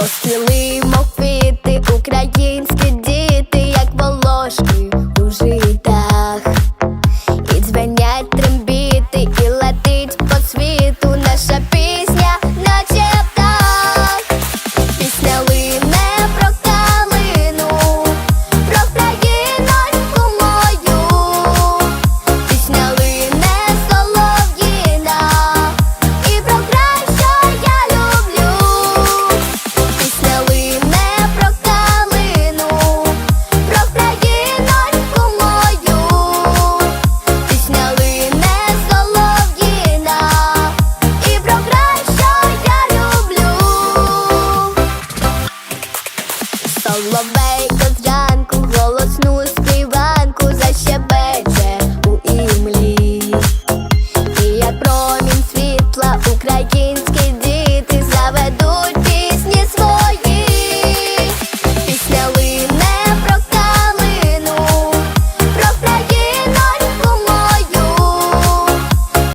Розквіли, мов квіти, українські діти, lullaby, cause